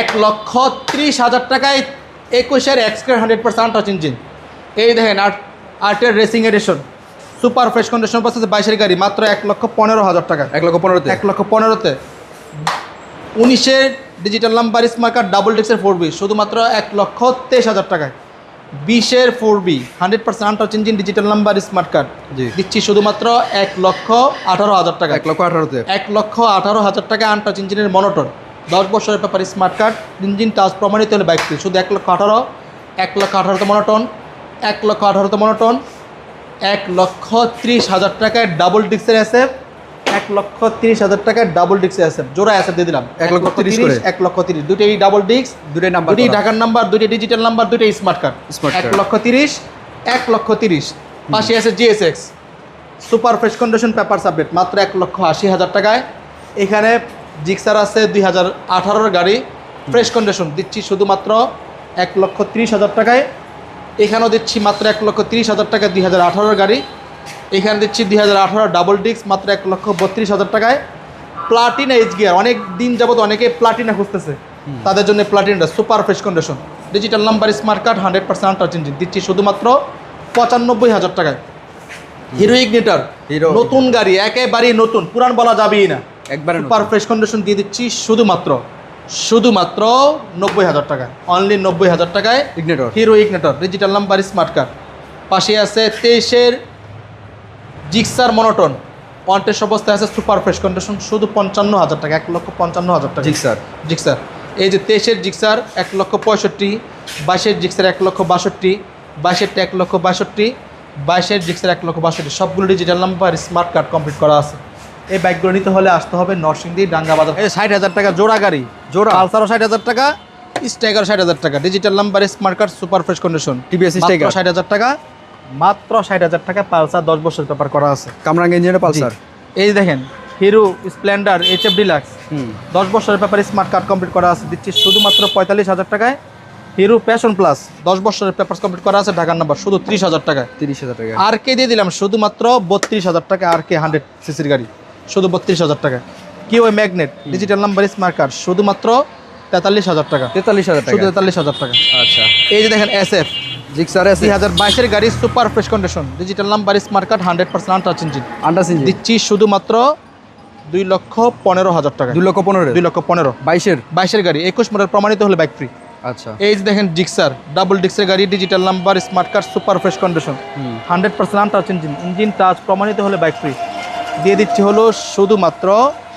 এক লক্ষ ত্রিশ হাজার টাকায় একুশের এক্সকের হান্ড্রেড পার্সেন্ট টাচ ইঞ্জিন এই দেখেন আর্ট আর্টের racing edition super fresh condition পাচ্ছে বাইশের গাড়ি মাত্র এক লক্ষ পনেরো হাজার টাকা। এক লক্ষ পনেরোতে? এক লক্ষ পনেরোতে। উনিশের digital number smart card double ডিক্সের four B শুধুমাত্র এক লক্ষ তেইশ হাজার টাকায়। বিশের four B hundred percent untouch engine digital number smart card. দিচ্ছি শুধুমাত্র এক লক্ষ আঠারো হাজার টাকা। এক লক্ষ আঠারোতে? এক লক্ষ আঠারো হাজার টাকা আনটাচ ইঞ্জিনের মনোটর দশ বছরের ব্যাপার স্মার্ট কার্ড ইঞ্জিন টাচ প্রমাণিত হলে বাইক ফ্রি শুধু এক লক্ষ আঠারো এক লক্ষ আঠারোতে মনোটন এক লক্ষ আঠারোতে মনোটন এক লক্ষ ত্রিশ হাজার টাকায় ডাবল ডিক্সের অ্যাসেপ এক লক্ষ তিরিশ হাজার টাকায় ডাবল ডিক্সের অ্যাসেপ জোড়া অ্যাসেপ দিয়ে দিলাম এক লক্ষ তিরিশ। এক লক্ষ তিরিশ দুটোই ডাবল ডিক্স দুটোই নাম্বার দুটি ঢাকার নাম্বার দুটি ডিজিটাল নাম্বার দুটি স্মার্ট কার্ড এক লক্ষ তিরিশ এক লক্ষ তিরিশ পাশে আছে GSX super fresh condition paper submit মাত্র এক লক্ষ আশি হাজার টাকায় এখানে জিক্সার আছে দুই হাজার আঠারোর গাড়ি। ফ্রেশ কন্ডিশন দিচ্ছি শুধুমাত্র এক লক্ষ তিরিশ হাজার টাকায়। এখানেও দিচ্ছি মাত্র এক লক্ষ তিরিশ হাজার টাকা দুই হাজার আঠারোর গাড়ি। এখানে দিচ্ছি দুই হাজার আঠারো ডাবল ডিস্ক মাত্র এক লক্ষ বত্রিশ হাজার টাকায়। প্লাটিনা এইচ গিয়ার অনেক দিন যাবত অনেকে প্লাটিনা খুঁজতেছে। তাদের জন্য প্লাটিনাটা super fresh condition digital number smart card hundred percent touch engine দিচ্ছি শুধুমাত্র পঁচানব্বই হাজার টাকায়। হিরো ইগনিটার নতুন গাড়ি একেবারেই নতুন। পুরান বলা যাবেই না। একবারে সুপার ফ্রেশ কন্ডিশন দিয়ে দিচ্ছি শুধুমাত্র শুধুমাত্র নব্বই হাজার টাকায়। অনলি নব্বই হাজার টাকায় Ignitor Hero Ignitor digital number smart card পাশে আছে তেইশের জিক্সার মনোটন পঞ্চাশ অবস্থায় আছে সুপার ফ্রেশ কন্ডিশন শুধু পঞ্চান্ন হাজার টাকা এক লক্ষ পঞ্চান্ন হাজার টাকা। জিক্সার জিক্সার এই যে তেইশের জিক্সার এক লক্ষ পঁয়ষট্টি বাইশের জিক্সার এক লক্ষ বাষট্টি বাইশেরটা এক লক্ষ বাষট্টি বাইশের জিক্সার এক লক্ষ বাষট্টি। সবগুলো digital number smart card complete করা আছে। এই বাইকগুলো নিতে হলে আসতে হবে নরসিংদী ডাঙ্গা বাজার এই ষাট হাজার টাকা জোড়া গাড়ি। জোড়া? পালসারও ষাট হাজার টাকা স্টাইগার ষাট হাজার টাকা। Digital number smart card super fresh condition TVS Steiger। ষাট হাজার টাকা? মাত্র ষাট হাজার টাকা পালসার দশ বছর পেপার করা আছে। কামরাঙ্গা ইঞ্জিনের পালসার? এই দেখেন Hero splendor H F deluxe দশ বছরের ব্যাপারে স্মার্ট কার্ড কমপ্লিট করা আছে। দিচ্ছি শুধুমাত্র পঁয়তাল্লিশ হাজার টাকায়। হিরো প্যাশন প্লাস দশ বছরের পেপার কমপ্লিট করা আছে ঢাকার নাম্বার শুধু ত্রিশ হাজার টাকায়। তিরিশ হাজার টাকা আর কে দিয়ে দিলাম শুধুমাত্র বত্রিশ হাজার টাকা আর কে হান্ড্রেড সিসির গাড়ি। শুধু বত্রিশ হাজার টাকা। কি ওই magnet digital number smart card শুধুমাত্র তেতাল্লিশ হাজার টাকা। তেতাল্লিশ হাজার টাকা। শুধু তেতাল্লিশ হাজার টাকা। আচ্ছা। এই যে দেখেন এস এফ জিক্সার আছে দুই হাজার বাইশের গাড়ি super fresh condition digital number smart card hundred percent touch engine আন্ডাস engine দিচ্ছি শুধুমাত্র দুই লক্ষ পনেরো হাজার টাকা। দুই লক্ষ পনেরো। দুই লক্ষ পনেরো। বাইশের? বাইশের গাড়ি। একুশ মডেল প্রমাণিত হলে বাইক ফ্রি আচ্ছা। এই যে দেখেন জিক্সার ডাবল ডিক্সের গাড়ি digital number smart card super fresh condition hundred percent untouch engine engine touch প্রমাণিত হলে বাইক ফ্রি দিয়ে দিচ্ছি হলো শুধুমাত্র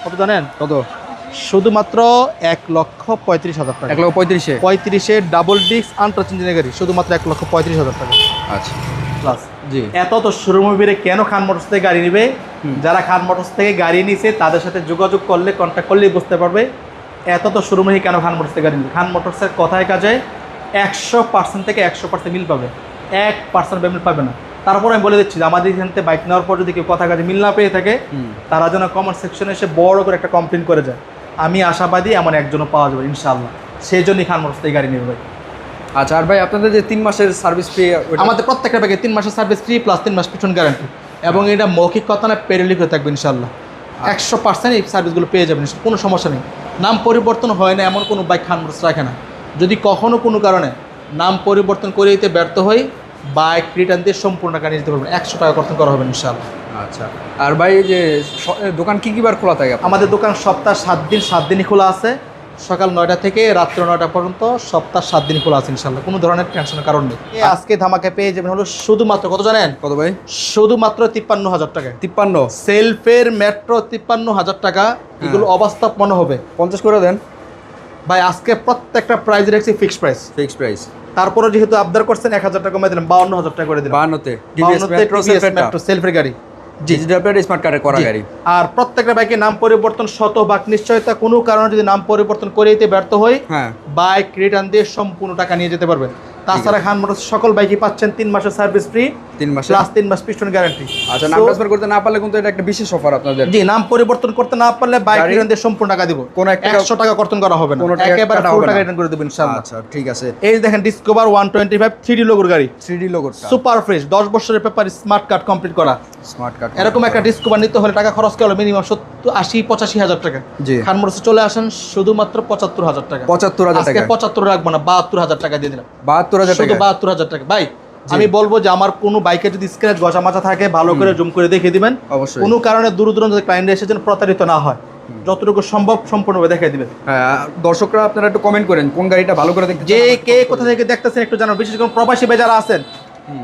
কত জানেন? কত? শুধুমাত্র এক লক্ষ পঁয়ত্রিশ হাজার টাকা। এক লক্ষ পঁয়ত্রিশে? পঁয়ত্রিশে ডাবল ডিক্স আনটাচ গাড়ি শুধুমাত্র এক লক্ষ পঁয়ত্রিশ হাজার টাকা। আচ্ছা। প্লাস জি। এত তো শোরুমে কেন খান মোটরস থেকে গাড়ি নেবে? যারা খান মোটরস থেকে গাড়ি নিছে তাদের সাথে যোগাযোগ করলে কন্ট্যাক্ট করলেই বুঝতে পারবে। এত তো শোরুমে কেন খান মোটরস থেকে গাড়ি নিবে? খান মোটরসের কথায় কাজে একশো পার্সেন্ট থেকে একশো পার্সেন্ট মিল পাবে। এক পার্সেন্ট পেমেন্ট পাবে না। তারপর আমি বলে দিচ্ছি যে আমাদের এখান থেকে বাইক নেওয়ার পর যদি কেউ কথা কাজে মিল না পেয়ে থাকে তারা যেন কমেন্ট সেকশনে এসে বড় করে একটা কমপ্লেন করে যায়। আমি আশাবাদী এমন একজনও পাওয়া যাবে ইনশাআল্লাহ। সেই জন্যই খান মোটরস এই গাড়ি নেবে ভাই। আচ্ছা আর ভাই আপনাদের যে তিন মাসের সার্ভিস ফি আমাদের প্রত্যেকটা ব্যাগে তিন মাসের সার্ভিস ফ্রি প্লাস তিন মাস পিছন গ্যারান্টি এবং এটা মৌখিক কথা না পেরেলিক হয়ে থাকবে ইনশাল্লাহ একশো পার্সেন্ট এই সার্ভিসগুলো পেয়ে যাবেন কোনো সমস্যা নেই। নাম পরিবর্তন হয় না এমন কোনো বাইক খান মোটরস রাখে না। যদি কখনো কোনো কারণে নাম পরিবর্তন করে দিতে ব্যর্থ হই বাইক রিটার্ন দিয়ে সম্পূর্ণ টাকা নিয়ে যেতে পারবেন। একশো টাকা কর্তন করা হবে ইনশাল্লাহ আচ্ছা। আর ভাই এই যে দোকান কি কি বার খোলা থাকে আমাদের দোকান সপ্তাহ সাত দিন সাত দিনই খোলা আছে। সকাল নয়টা থেকে রাত্র নয়টা পর্যন্ত সপ্তাহ সাত দিন খোলা আছে ইনশাল্লাহ কোনো ধরনের টেনশনের কারণ নেই। আজকে ধামাকে পেয়ে যাবেন হলো শুধুমাত্র কত জানেন? কত ভাই? শুধুমাত্র তিপ্পান্ন হাজার টাকা। তিপ্পান্ন? সেলফের মেট্রো তিপ্পান্ন হাজার টাকা। এগুলো অবাস্তব মনে হবে। পঞ্চাশ করে দেন। ভাই আজকে প্রত্যেকটা প্রাইস রেখেছি ফিক্সড প্রাইস ফিক্সড প্রাইস তারপরে যেহেতু আবদার করছেন এক হাজার টাকা কমে দিলাম বাউন্ন হাজার টাকা করে দিলাম। বাউন্নতে সেলফের গাড়ি। স্মার্ট কার্ডে করা গাড়ি। আর প্রত্যেকটা বাইকের নাম পরিবর্তন শতভাগ নিশ্চয়তা কোনো কারণে যদি নাম পরিবর্তন করে দিতে ব্যর্থ হয় হ্যাঁ। বাইক রিটার্ন দিয়ে সম্পূর্ণ টাকা নিয়ে যেতে পারবেন। তাছাড়া খান মোটরস সকল বাইকই পাচ্ছেন তিন মাসের সার্ভিস ফ্রি তিন মাসে প্লাস তিন মাস পিস্টন গ্যারান্টি আচ্ছা নাম ট্রান্সফার করতে না পারলে কিন্তু এটা একটা বিশেষ অফার আপনাদের। জি নাম পরিবর্তন করতে না পারলে বাইক রিটার্ন দিয়ে সম্পূর্ণ টাকা দিব। কোনো একটা টাকা- একশো টাকা কর্তন করা হবে না। একেবারে ফুল টাকা রিটার্ন করে দেবেন ইনশাআল্লাহ। আচ্ছা ঠিক আছে। এই দেখেন Discover one twenty five three লোগোর গাড়ি। থ্রি ডি লোগোটা সুপার ফ্রেশ দশ বছরের পেপার স্মার্ট কার্ড কমপ্লিট করা। স্মার্ট কার্ড এরকম একটা ডিসকভার নিতে হলে টাকা খরচ করলে মিনিমাম সত্তর আশি পঁচাশি হাজার টাকা। খানমোড়ে চলে আসেন শুধুমাত্র পঁচাত্তর হাজার টাকা। পঁচাত্তর হাজার টাকা। পঁচাত্তর রাখব না বাহাত্তর হাজার টাকা দিয়ে দিলাম। বাহাত্তর হাজার শুধু বাহাত্তর হাজার টাকা। ভাই আমি বলব যে আমার কোনো বাইকে যদি স্ক্র্যাচ গজা মাজা থাকে ভালো করে জুম করে দেখিয়ে দিবেন। অবশ্যই। কোনো কারণে দূর দূরান্ত ক্লায়েন্ট এসে যেন প্রতারিত না হয়। যতটুকু সম্ভব সম্পূর্ণভাবে দেখিয়ে দিবেন। হ্যাঁ দর্শকরা আপনারা একটু কমেন্ট করেন কোন গাড়িটা ভালো করে দেখতে যে কে কোথা থেকে দেখতেছেন একটু জানাবেন। বিশেষ করে প্রবাসী বেজারা আছেন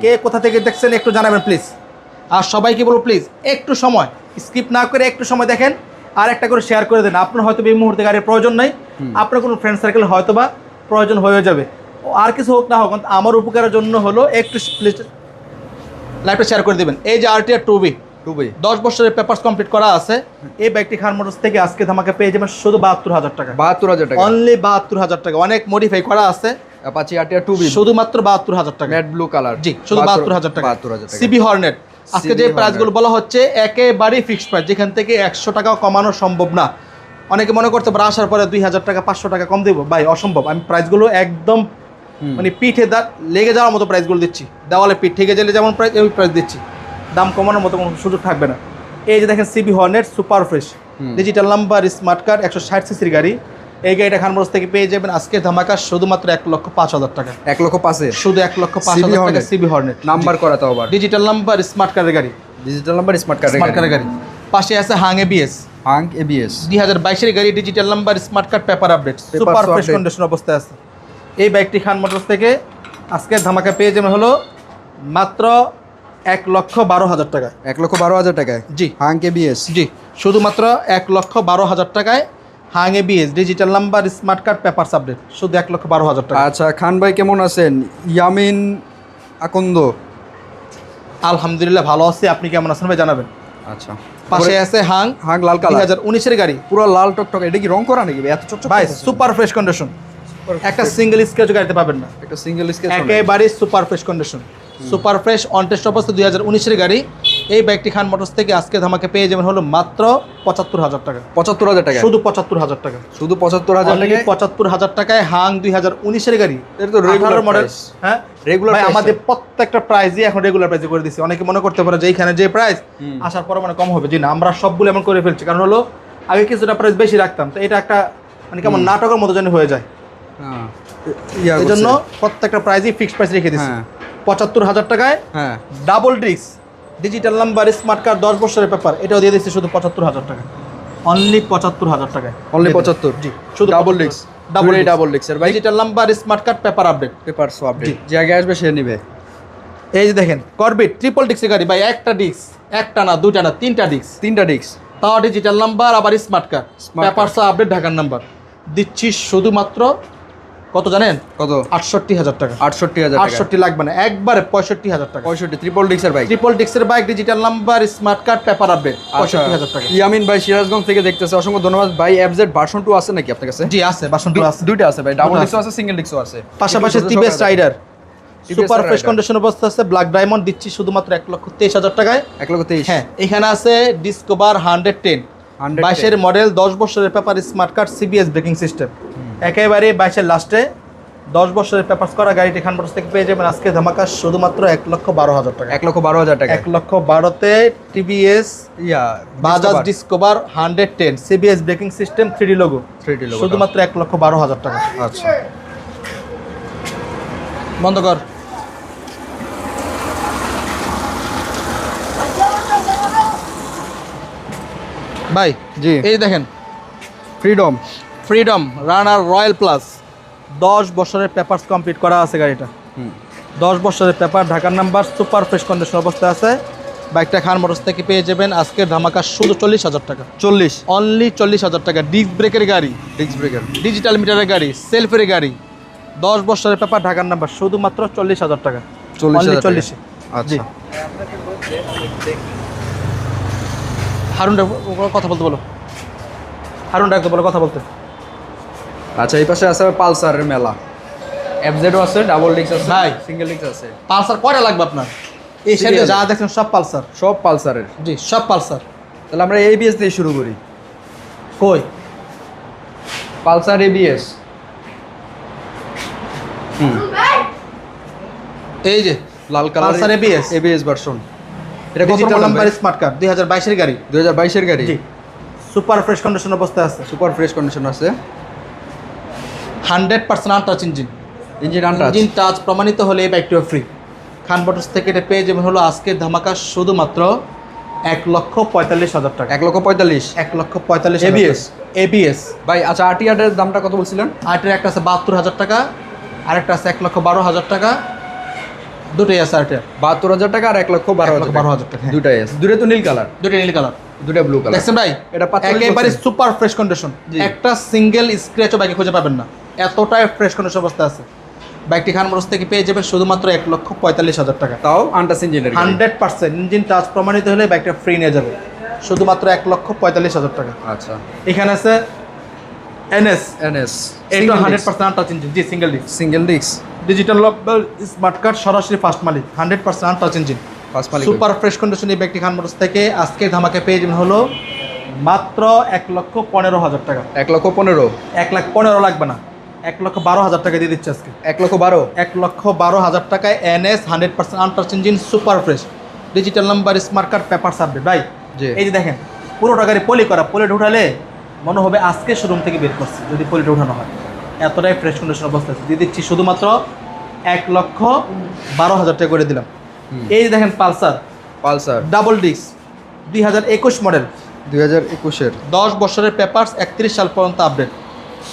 কে কোথা থেকে দেখছেন একটু জানাবেন প্লিজ আর সবাইকে বলব প্লিজ একটু সময়। স্কিপ না করে একটু সময় দেখেন আর একটা করে শেয়ার করে দেন। আপনার হয়তো এই মুহূর্তে গাড়ির প্রয়োজন নাই। আপনার কোনো ফ্রেন্ড সার্কেল হয়তো বা প্রয়োজন হয়ে যাবে। আর কিছু হোক না হোক আমার উপকারের জন্য হলো একটু প্লিজ লাইভটা শেয়ার করে দেবেন। এই যে আরটিআর টু বি দুবাই দশ বছরের পেপার্স কমপ্লিট করা আছে। এই ব্যাগটি খান মোটরস থেকে আজকে ধামাকে পেয়ে যাবেন শুধু বাহাত্তর হাজার টাকা। বাহাত্তর হাজার টাকা। অনলি বাহাত্তর হাজার টাকা। অনেক মডিফাই করা আছে। অ্যাপাচি টু বি শুধুমাত্র বাহাত্তর হাজার টাকা। ম্যাট ব্লু কালার জি শুধু বাহাত্তর হাজার টাকা। বাহাত্তর হাজার সিবি হর্নেট আজকে যে। প্রাইসগুলো বলা হচ্ছে একেবারেই ফিক্সড প্রাইস যেখান থেকে একশো টাকাও কমানো সম্ভব না। অনেকে মনে করতে পারে আসার পরে দুই হাজার টাকা পাঁচশো টাকা কম দেবো। ভাই অসম্ভব। আমি প্রাইসগুলো একদম মানে পিঠে দা লেগে যাওয়ার মতো প্রাইসগুলো দিচ্ছি। দেওয়ালে পিঠ ঠেকে গেলে যেমন প্রাইস ওই প্রাইস দিচ্ছি। দাম কমানোর মতো কোনো সুযোগ থাকবে না। এই যে দেখেন CB Hornet super fresh digital number smart card একশো ষাট সিসির গাড়ি। এই গাড়িটা খানবরস থেকে পেয়ে যাবেন। আজকে ধামাকা শুধুমাত্র এক লক্ষ পাঁচ হাজার টাকা। এক লক্ষ পাঁচের শুধু এক লক্ষ পাঁচ হাজার টাকা। সিবি হর্নেট নাম্বার করা তো আবার। ডিজিটাল নাম্বার স্মার্ট কার্ডের গাড়ি। Digital number smart card smart কার্ডের গাড়ি। পাশে আছে হাং এবিএস হাঙ্ক এবিএস দুই হাজার বাইশের গাড়ি digital number smart card paper update super fresh condition অবস্থায় আছে। এই বাইকটি খান মোটরস থেকে আজকে ধামাকা পেয়ে যাবেন হলো মাত্র এক লক্ষ বারো হাজার টাকা এক লক্ষ বারো হাজার টাকায়? জি। হাঙ্ক এবিএস জি। শুধুমাত্র এক লক্ষ বারো হাজার টাকায় Hunk ABS digital number smart card paper update শুধু এক লক্ষ বারো হাজার টাকা। আচ্ছা খান ভাই কেমন আছেন? ইয়ামিন আকন্দ। আলহামদুলিল্লাহ ভালো আছি। আপনি কেমন আছেন ভাই জানাবেন? আচ্ছা। পাশে আছে হাং হাঙ্ক লাল দুই কালার হাজার উনিশের গাড়ি। পুরো লাল টকটক। এটা কি রং করা নাকি এত চকচক ভাই সুপার ফ্রেশ কন্ডিশন একটা সিঙ্গেল স্কেচ গাড়িতে পাবেন না। একটা সিঙ্গেল স্কেচ একেবারে super fresh condition super fresh on test অবস্থা দুই হাজার উনিশের গাড়ি। এই বাইকটি খান মোটরস থেকে আজকে ধামাকে পেয়ে যাবেন হলো মাত্র পঁচাত্তর হাজার টাকা। পঁচাত্তর হাজার টাকা? শুধু পঁচাত্তর হাজার টাকা। শুধু পঁচাত্তর হাজার টাকা পঁচাত্তর হাজার টাকায় হাং দুই হাজার উনিশের গাড়ি। এটা তো regular মডেল হ্যাঁ? Price আমাদের প্রত্যেকটা প্রাইসই এখন রেগুলার প্রাইসে করে দিচ্ছি অনেকে মনে করতে পারে যে এইখানে যে প্রাইস আসার পরে মানে কম হবে। জি না আমরা সবগুলো এমন করে ফেলছি। কারণ হলো আগে কিছুটা প্রাইস বেশি রাখতাম। তো এটা একটা মানে কেমন নাটকের মতো যেন হয়ে যায়। হ্যাঁ। এই জন্য প্রত্যেকটা প্রাইসই ফিক্সড প্রাইস রেখে দিচ্ছি হ্যাঁ। পঁচাত্তর হাজার টাকায় হ্যাঁ। Double disc digital number smart card দশ বছরের পেপার এটাও দিয়ে দিচ্ছি শুধু পঁচাত্তর হাজার টাকা অনলি পঁচাত্তর হাজার টাকায়। অনলি পঁচাত্তর? জি শুধু double disc double double double disc এর ভাই? Digital number smart card paper update paper swap জি। যে আগে আসবে সে নেবে। এই যে দেখেন করবিট ট্রিপল ডিস্কের গাড়ি ভাই একটা ডিস্ক একটা না দুইটা না তিনটা ডিস্ক তিনটা ডিস্ক তাও ডিজিটাল নাম্বার আবার স্মার্ট কার্ড পেপার আপডেট ঢাকার নাম্বার দিচ্ছি শুধুমাত্র কত জানেন? কত? আটষট্টি হাজার টাকা। আটষট্টি হাজার আটষট্টি লাগবে না একবারে পঁয়ষট্টি হাজার টাকা। পঁয়ষট্টি ট্রিপল ডিস্কের বাইক ট্রিপল ডিস্কের bike digital number smart card paper update পঁয়ষট্টি হাজার টাকা। ইয়ামিন ভাই সিরাজগঞ্জ থেকে দেখতেছে। অসংখ্য ধন্যবাদ ভাই। এফজেড ভার্সন টু আছে নাকি আপনার কাছে? জি আছে বাসন দু- আছে। দুইটা আছে ভাই। ডাবল ডিস্কও আছে। সিঙ্গেল ডিস্কও আছে। পাশাপাশি TVS Raider super fresh condition অবস্থা আছে। ব্ল্যাক ডায়মন্ড দিচ্ছি শুধুমাত্র এক লক্ষ তেইশ হাজার টাকায়। এক লক্ষ তেইশ। হ্যাঁ এখানে আছে ডিসকভার হান্ড্রেড টেন 110 বাইশের মডেল দশ বছরের paper smart card CBS braking system একেবারে বাইশের লাস্টে দশ বছরের পেপার করা গাড়িটি খান মোটরস থেকে পেয়ে যাবেন। আজকে ধামাকা শুধুমাত্র এক লক্ষ বারো হাজার টাকা। এক লক্ষ বারো হাজার টাকা। এক লক্ষ বারোতে টিভিএস ইয়া Bajaj Discover hundred ten CBS braking system three logo 3D logo টা। শুধুমাত্র এক লক্ষ বারো হাজার টাকা। আচ্ছা। বন্ধ কর। ভাই জি। এই দেখেন Freedom Freedom Runner Royal Plus দশ বছরের পেপারস কমপ্লিট করা আছে গাড়িটা। দশ বছরের পেপার ঢাকার নাম্বার সুপার ফ্রেশ কন্ডিশন অবস্থায় আছে। বাইকটা খান মোটরস থেকে পেয়ে যাবেন আজকের ধামাকা শুধু চল্লিশ হাজার টাকা। চল্লিশ। অনলি চল্লিশ হাজার টাকা। ডিস্ক ব্রেকের গাড়ি। ডিস্ক ব্রেকার ডিজিটাল মিটারের গাড়ি সেলফের গাড়ি। দশ বছরের পেপার ঢাকার নাম্বার শুধুমাত্র চল্লিশ হাজার টাকা। চল্লিশ চল্লিশে। আচ্ছা। হারুন কথা বলতে বলো। হারুন ডাকতে বলো কথা বলতে। আচ্ছা এই পাশে আছে পালসারের মেলা। এফজেডও আছে ডাবল ডিস্ক আছে ভাই। সিঙ্গেল ডিস্ক আছে। পালসার কয়টা লাগবে আপনার? এই সাইডে যা দেখছেন সব পালসার। সব পালসারের। জি সব পালসার। তাহলে আমরা এবিএস দিয়ে শুরু করি। কই? পালসার এবিএস হুম এই যে লাল colour Pulsar ABS ABS version এটা কত নাম্বার স্মার্ট কার্ড দুই হাজার বাইশের গাড়ি। দুই হাজার বাইশের গাড়ি? জি। সুপার ফ্রেশ কন্ডিশন অবস্থায় আছে। সুপার ফ্রেশ কন্ডিশন আছে। Hundred percent untouch engine engine untouch engine touch প্রমাণিত হলে এই বাইকটিও ফ্রি খান মোটরস থেকে এটা পেয়ে যাবেন হলো আজকের ধামাকা শুধুমাত্র এক লক্ষ পঁয়তাল্লিশ হাজার টাকা। এক লক্ষ পঁয়তাল্লিশ। এক লক্ষ পঁয়তাল্লিশ ABS? এবিএস ভাই আচ্ছা আরটিআরের দামটা কত বলছিলেন? আরেকটার একটা আছে বাহাত্তর হাজার টাকা আরেকটা আছে এক লক্ষ বারো হাজার টাকা। দুটোই আছে আরেকটার বাহাত্তর হাজার টাকা আর এক লক্ষ বারো হাজার বারো হাজার টাকা, হ্যাঁ। দুটাই আছে। দুটো তো নীল কালার। দুটোই নীল কালার। দুটা ব্লু কালার। দেখছেন ভাই? এটা একেবারে সুপার ফ্রেশ কন্ডিশন একটা সিঙ্গেল স্ক্র্যাচও বাইকে খুঁজে পাবেন না। এতটাই ফ্রেশ কন্ডিশন অবস্থা আছে। বাইকটি খান মোটরস থেকে পেয়ে যাবেন শুধুমাত্র এক লক্ষ পঁয়তাল্লিশ হাজার টাকা। তাও আনটাচ ইঞ্জিনের হান্ড্রেড পার্সেন্ট ইঞ্জিন টাচ প্রমাণিত হলে বাইকটা ফ্রি নিয়ে যাবে। শুধুমাত্র এক লক্ষ পঁয়তাল্লিশ হাজার টাকা। আচ্ছা। এখানে আছে এনএস এনএস এইটা হান্ড্রেড পার্সেন্ট টাচ ইঞ্জিন জি single disc single disc digital lock smart card সরাসরি ফার্স্ট মালিক hundred percent touch engine first মালিক সুপার ফ্রেশ কন্ডিশন এই ব্যক্তি খান মোটরস থেকে আজকে ধামাকে পেয়ে যাবেন হলো মাত্র এক লক্ষ পনেরো হাজার টাকা। এক লক্ষ পনেরো। এক লাখ পনেরো লাগবে না। এক লক্ষ বারো হাজার টাকা দিয়ে দিচ্ছে আজকে। এক লক্ষ বারো। এক লক্ষ বারো হাজার টাকায় NS hundred percent untouch engine super fresh digital number smart card paper submit ভাই। এই যে দেখেন পুরোটা গাড়ি পলি করা পলিটা উঠালে মনে হবে আজকে শোরুম থেকে বের করছে যদি পলিটা উঠানো হয়। এতটাই ফ্রেশ কন্ডিশন অবস্থা আছে। দিয়ে দিচ্ছি শুধুমাত্র এক লক্ষ বারো হাজার টাকা করে দিলাম। এই যে দেখেন পালসার। পালসার। ডাবল ডিস্ক দুই হাজার একুশ মডেল দুই হাজার একুশের। দশ বছরের পেপারস একত্রিশ সাল পর্যন্ত আপডেট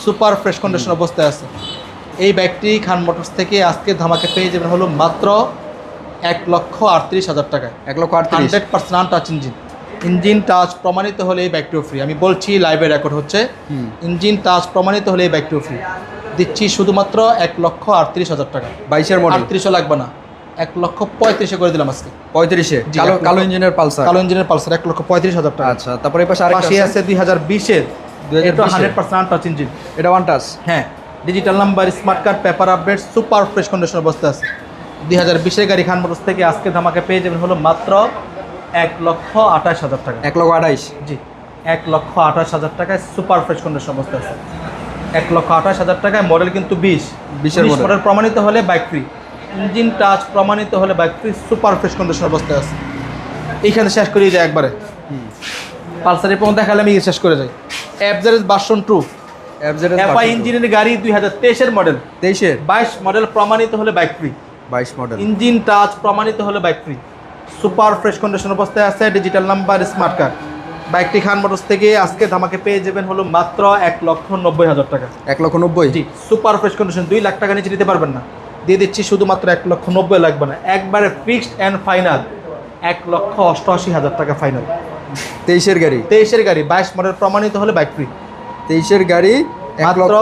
সুপার ফ্রেশ কন্ডিশন অবস্থায় আছে। এই বাইকটি খান মোটরস থেকে আজকে ধামাকে পেয়ে যাবেন হলো মাত্র এক লক্ষ আটত্রিশ হাজার টাকায়। এক লক্ষ আটত্রিশ। Hundred percent untouch engine engine touch প্রমাণিত হলে এই বাইকটিও ফ্রি আমি বলছি লাইভে রেকর্ড হচ্ছে। ইঞ্জিন টাচ প্রমাণিত হলে এই বাইকটিও ফ্রি দিচ্ছি শুধুমাত্র এক লক্ষ আটত্রিশ হাজার টাকা। বাইশের মডেল আটত্রিশও লাগবে না। এক লক্ষ পঁয়ত্রিশে করে দিলাম আজকে। পঁয়ত্রিশে? কালো কালো ইঞ্জিনের পালসার? কালো ইঞ্জিনের পালসার এক লক্ষ পঁয়ত্রিশ হাজার টাকা। আচ্ছা তারপরে পাশে আর পাশে আছে। দুই হাজার বিশের। হান্ড্রেড পার্সেন্ট আনটাচ ইঞ্জিন এটা ওয়ান টাচ হ্যাঁ। Digital number smart card paper update super fresh condition অবস্থা আছে। দুই হাজার বিশের গাড়ি খান মোটরস থেকে আজকে ধামাকে পেয়ে যাবেন হলো মাত্র এক লক্ষ আঠাশ হাজার টাকা। এক লক্ষ আঠাইশ জি এক লক্ষ আঠাশ হাজার টাকায় সুপার ফ্রেশ কন্ডিশন অবস্থা আছে। এক লক্ষ আঠাশ হাজার টাকায় মডেল কিন্তু বিশ। 20 এর model। মডেল প্রমাণিত হলে বাইক ফ্রি ইঞ্জিন টাচ প্রমাণিত হলে bike free super fresh condition অবস্থায় আছে। এইখানে শেষ করিয়ে যায় একবারে। পালসার পর্যন্ত দেখালে আমি শেষ করে যাই। অ্যাবজারেজ বাসন টু এফআই ইঞ্জিনের গাড়ি দুই হাজার তেইশের মডেল তেইশের? বাইশ মডেল প্রমাণিত হলে বাইক ফ্রি বাইশ মডেল ইঞ্জিন টাচ প্রমাণিত হলে bike free super fresh condition অবস্থায় আছে ডিজিটাল নাম্বার স্মার্ট কার্ড বাইকটি খান মোটরস থেকে আজকে ধামাকে পেয়ে যাবেন হলো মাত্র এক লক্ষ নব্বই হাজার টাকা। এক লক্ষ নব্বই? জি সুপার ফ্রেশ কন্ডিশন দুই লাখ টাকা নিচে নিতে পারবেন না। দিয়ে দিচ্ছি শুধুমাত্র এক লক্ষ নব্বই লাগবে না। একবারে ফিক্সড অ্যান্ড ফাইনাল এক লক্ষ অষ্টআশি হাজার টাকা ফাইনাল তেইশের গাড়ি? তেইশের গাড়ি বাইশ মডেল প্রমাণিত হলে বাইক ফ্রি তেইশের গাড়ি এক লক্ষ